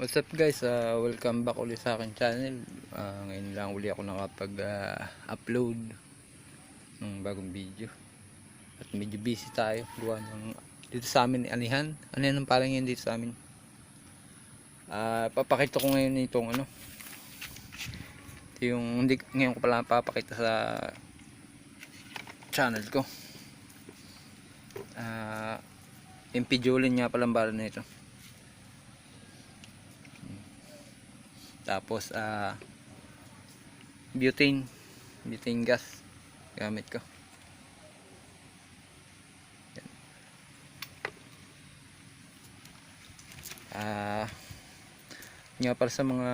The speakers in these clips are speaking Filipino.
What's up guys, uh, welcome back ulit sa akin channel. Uh, Ngayon lang uli ako nakapag uh, upload ng bagong video. At medyo busy tayo. Gawa ng dito sa amin ni Anihan yan? Ang parang yan dito sa amin? Uh, Papakita ko ngayon itong ano. Ito yung hindi, ngayon ko pala papakita sa channel ko. Uh, MP Jolin nga palang bala na ito tapos ah butane. Butane gas gamit ko. Ah nga para sa mga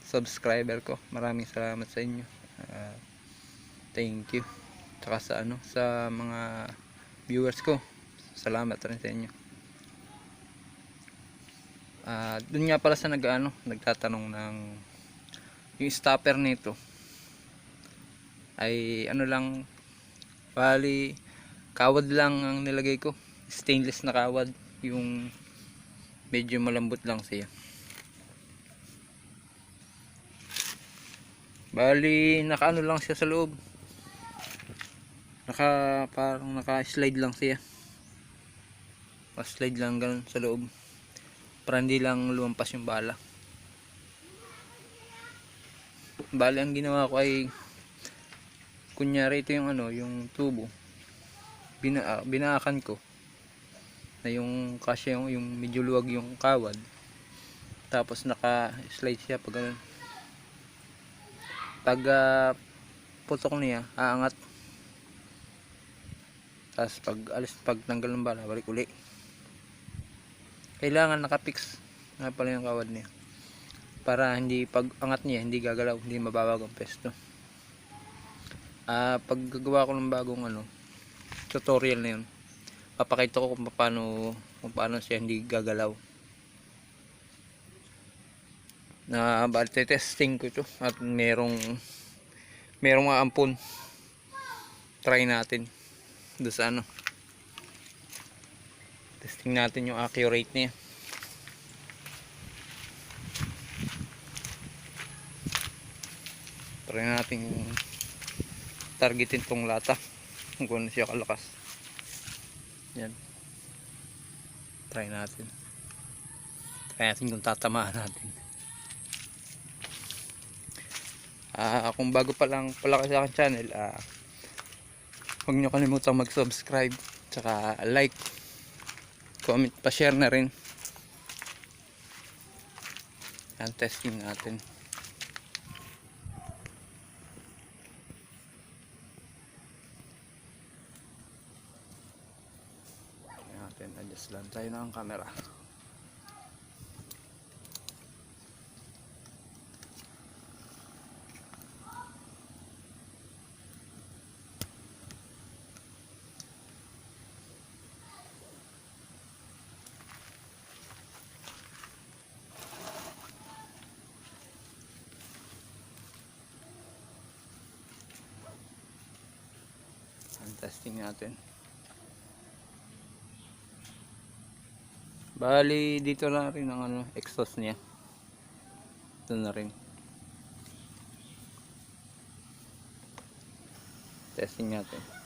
subscriber ko. Maraming salamat sa inyo. Ah, thank you. Tsaka sa ano sa mga viewers ko. Salamat rin sa inyo Ah, dun nga pala sa nag-ano, nagtatanong ng yung stopper nito ay ano lang bali kawad lang ang nilagay ko. Stainless na kawad, yung medyo malambot lang siya. Bali nakaano lang siya sa loob. Naka parang naka-slide lang siya. Pa-slide lang ganun sa loob para hindi lang lumampas yung bala. Bali ang ginawa ko ay kunyari ito yung ano yung tubo. Bina, binaakan ko na yung kasi yung, yung medyo luwag yung kawad. Tapos naka slide siya pag ganun. Pag uh, putok niya aangat. Tapos pag alis pag tanggal ng bala balik uli kailangan nakapix nga pala yung kawad niya. Para hindi pag angat niya hindi gagalaw hindi mababag ang pesto. Ah pag gagawa ko ng bagong ano tutorial na yun. Papakita ko kung paano kung paano siya hindi gagalaw. Na bali testing ko ito at merong merong mga try natin. Doon sa ano testing natin yung accurate niya. Try natin targetin tong lata. Kung ano siya kalakas. Yan. Try natin. Try natin kung tatamaan natin. Ah kung bago pa lang pala kayo sa akin channel ah huwag nyo kalimutang mag subscribe tsaka like comment pa share na rin. Yan testing natin. Natin adjust lang tayo ng camera Ang testing natin. Bali, dito na rin ang ano, exhaust niya. Ito na rin. Testing natin.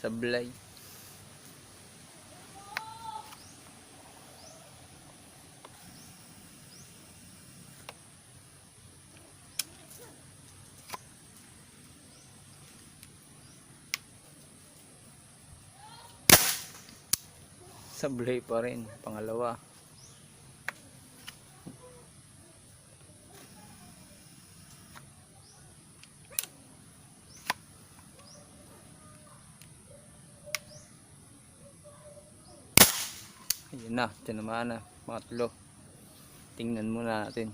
Sablay. Sablay pa rin, pangalawa. Ayun na, tinamaan na. Pangatlo. Tingnan muna natin.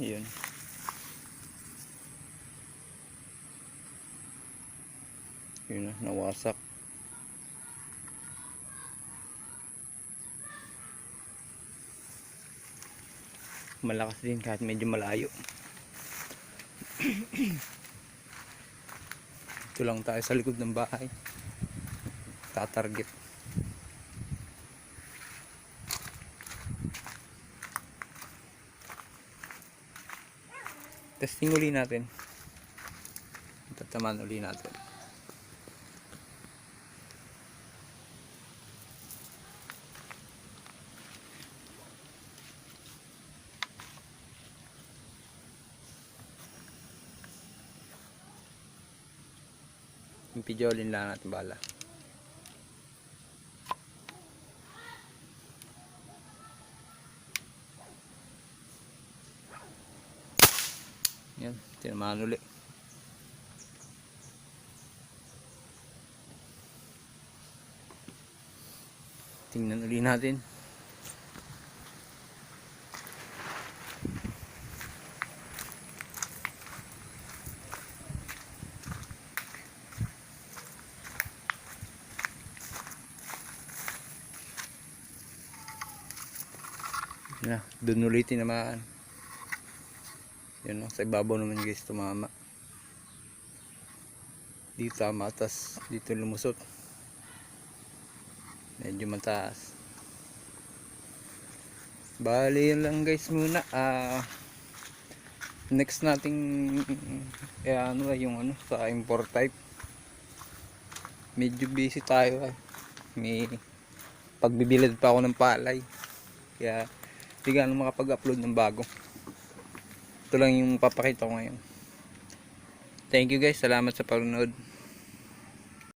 Ayun. Yun na, nawasak. Malakas din kahit medyo malayo. Ito lang tayo sa likod ng bahay. Tatarget. Testing uli natin. Tatamaan uli natin. Pijolin lang natin bala. Yan, tinamaan uli. Tingnan uli natin. Na, doon ulit tinamaan. Yun no, sa ibabaw naman guys tumama. Dito tama, tas dito lumusot. Medyo mataas. Bali yun lang guys muna. Ah, next nating eh, ano yung ano sa import type. Medyo busy tayo eh. May pagbibilad pa ako ng palay. Kaya hindi ganun makapag-upload ng bago. Ito lang yung papakita ko ngayon. Thank you guys. Salamat sa panonood.